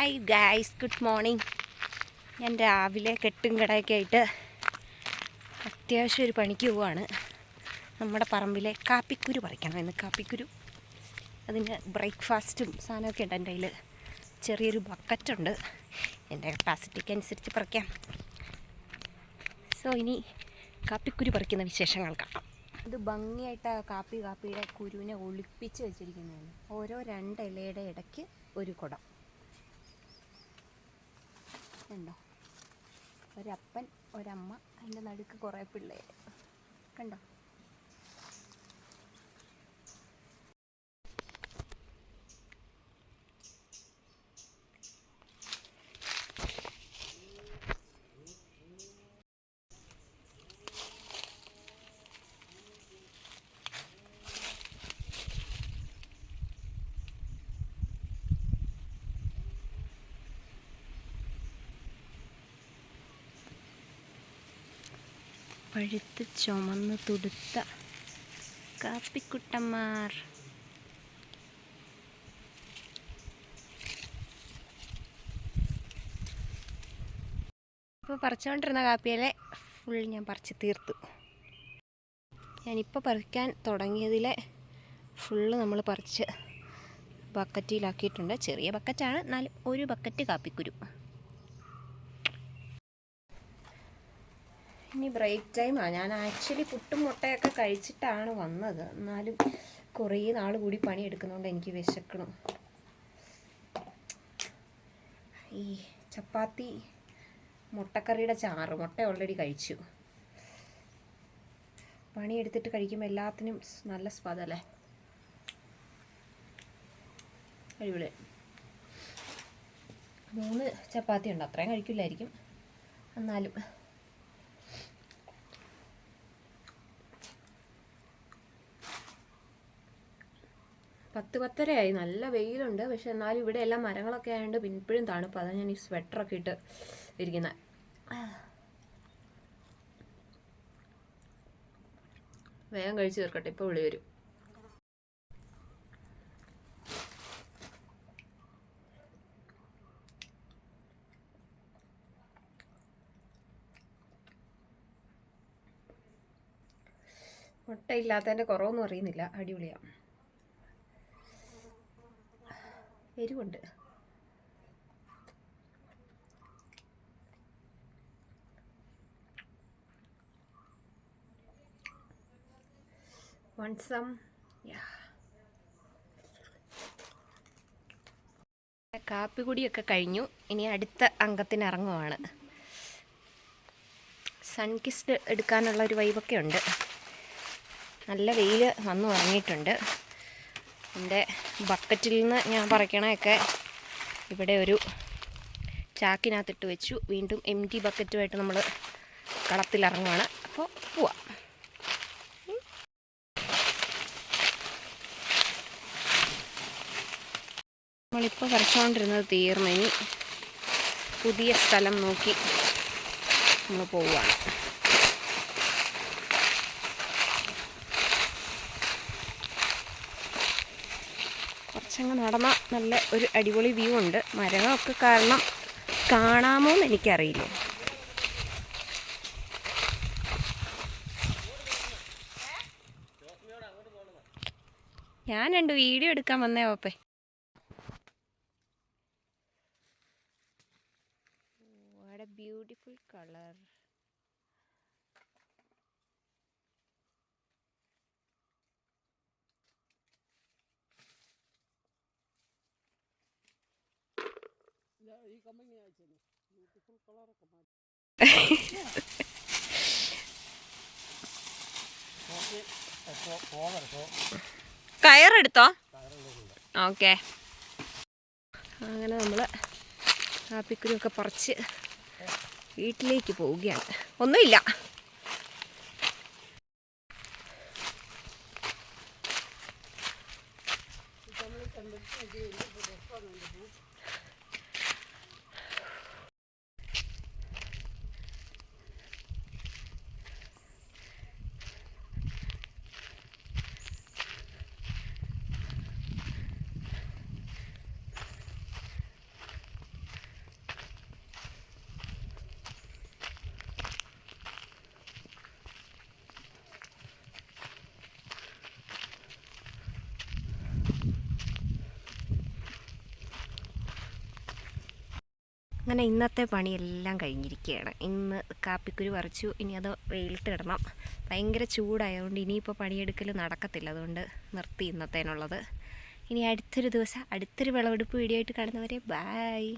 Hi guys good morning ഞാൻ രാവിലെ കെട്ടും കടയൊക്കെ ആയിട്ട് അത്യാവശ്യം ഒരു പണിക്ക് പോവാണ്. നമ്മുടെ പറമ്പിലെ കാപ്പിക്കുരു പറിക്കണം ഇന്ന് കാപ്പിക്കുരു. അതിന് ബ്രേക്ക്ഫാസ്റ്റും സാധനമൊക്കെ ഉണ്ട് എന്റെ കയ്യിൽ ചെറിയൊരു ബക്കറ്റുണ്ട്. എന്റെ കപ്പാസിറ്റിക്ക് അനുസരിച്ച് പറിക്കാം. സോ ഇനി കാപ്പിക്കുരു പറിക്കുന്ന വിശേഷങ്ങൾ കാണാം. ഇത് ഭംഗിയായിട്ട് കാപ്പി കാപ്പിയുടെ കുരുവിനെ ഒളിപ്പിച്ച് വെച്ചിരിക്കുന്നതാണ്. ഓരോ രണ്ട് ഇലയുടെ ഇടയ്ക്ക് ഒരു കുടം. കണ്ടോ? ഒരപ്പൻ ഒരമ്മ അതിന്റെ നടുക്ക് കുറേ പിള്ളേർ കണ്ടോ? പഴുത്ത് ചുമന്ന് തുടുത്ത കാപ്പിക്കുട്ടന്മാർ. ഇപ്പോൾ പറിച്ചുകൊണ്ടിരുന്ന കാപ്പിയിലെ ഫുൾ ഞാൻ പറിച്ച് തീർത്തു. ഞാനിപ്പോൾ പറിക്കാൻ തുടങ്ങിയതിലെ ഫുള്ള് നമ്മൾ പറിച്ച് ബക്കറ്റിലാക്കിയിട്ടുണ്ട് ചെറിയ ബക്കറ്റാണ് എന്നാലും ഒരു ബക്കറ്റ് കാപ്പിക്കുരു. ഇനി ബ്രേക്ക് ടൈമാണ് ഞാൻ ആക്ച്വലി പുട്ടും മുട്ടയൊക്കെ കഴിച്ചിട്ടാണ് വന്നത്. എന്നാലും കുറേ നാൾ കൂടി പണിയെടുക്കുന്നതുകൊണ്ട് എനിക്ക് വിശക്കണം ഈ ചപ്പാത്തി മുട്ടക്കറിയുടെ ചാറ് മുട്ട ഓൾറെഡി കഴിച്ചു. പണിയെടുത്തിട്ട് കഴിക്കുമ്പോൾ എല്ലാത്തിനും നല്ല സ്വാദല്ലേ? അടിപൊളി. മൂന്ന് ചപ്പാത്തി ഉണ്ട്. അത്രയും കഴിക്കില്ലായിരിക്കും. എന്നാലും പത്ത് പത്തരയായി. നല്ല വെയിലുണ്ട്. പക്ഷെ എന്നാലും ഇവിടെ എല്ലാം മരങ്ങളൊക്കെ ആയതുകൊണ്ട് പിന്നെ ഇപ്പോഴും തണുപ്പ്. അതാണ് ഞാൻ ഈ സ്വെറ്ററൊക്കെ ഇട്ട് ഇരിക്കുന്നത് വേഗം കഴിച്ച് തീർക്കട്ടെ. ഇപ്പോൾ വിളി വരും. മുട്ടയില്ലാത്തതിന്റെ കുറവൊന്നും അറിയുന്നില്ല. അടിപൊളിയാണ് എരിവുണ്ട്. കാപ്പി കുടിയൊക്കെ കഴിഞ്ഞു. ഇനി അടുത്ത അംഗത്തിന് ഇറങ്ങുവാണ്. സൺകിസ്റ്റ് എടുക്കാനുള്ള ഒരു വൈബൊക്കെ ഉണ്ട്. നല്ല വെയിൽ വന്നു തുടങ്ങിയിട്ടുണ്ട് എന്റെ ബക്കറ്റിൽ നിന്ന് ഞാൻ പറിക്കണയൊക്കെ ഇവിടെ ഒരു ചാക്കിനകത്തിട്ട് വെച്ചു. വീണ്ടും എം ടി ബക്കറ്റുമായിട്ട് നമ്മൾ കളത്തിലിറങ്ങുവാണ്. അപ്പോൾ പോവാം. നമ്മളിപ്പോൾ പറിച്ചുകൊണ്ടിരുന്നത് തീർന്നു. ഇനി പുതിയ സ്ഥലം നോക്കി നമ്മൾ പോവുകയാണ്. കുറച്ചങ്ങ് നടന്ന നല്ല ഒരു അടിപൊളി വ്യൂ ഉണ്ട്. മരങ്ങളൊക്കെ കാരണം കാണാമോ എന്ന് എനിക്കറിയില്ല. ഞാൻ രണ്ട് വീഡിയോ എടുക്കാൻ വന്നേ ഓപ്പേ beautiful color. കയറെടുത്തോ? ഓക്കെ. അങ്ങനെ നമ്മൾ കാപ്പിക്കുരുവൊക്കെ പറിച്ച് വീട്ടിലേക്ക് പോവുകയാണ്. ഒന്നുമില്ല. അങ്ങനെ ഇന്നത്തെ പണിയെല്ലാം കഴിഞ്ഞിരിക്കുകയാണ്. ഇന്ന് കാപ്പിക്കുരു പറിച്ചു ഇനി അത് വെയിലിട്ട് ഇടണം. ഭയങ്കര ചൂടായതുകൊണ്ട് ഇനിയിപ്പോൾ പണിയെടുക്കൽ നടക്കത്തില്ല. അതുകൊണ്ട് നിർത്തി ഇന്നത്തേനുള്ളത്. ഇനി അടുത്തൊരു ദിവസം അടുത്തൊരു വിളവെടുപ്പ് വീഡിയോ ആയിട്ട് കാണുന്നവരെ ബായ്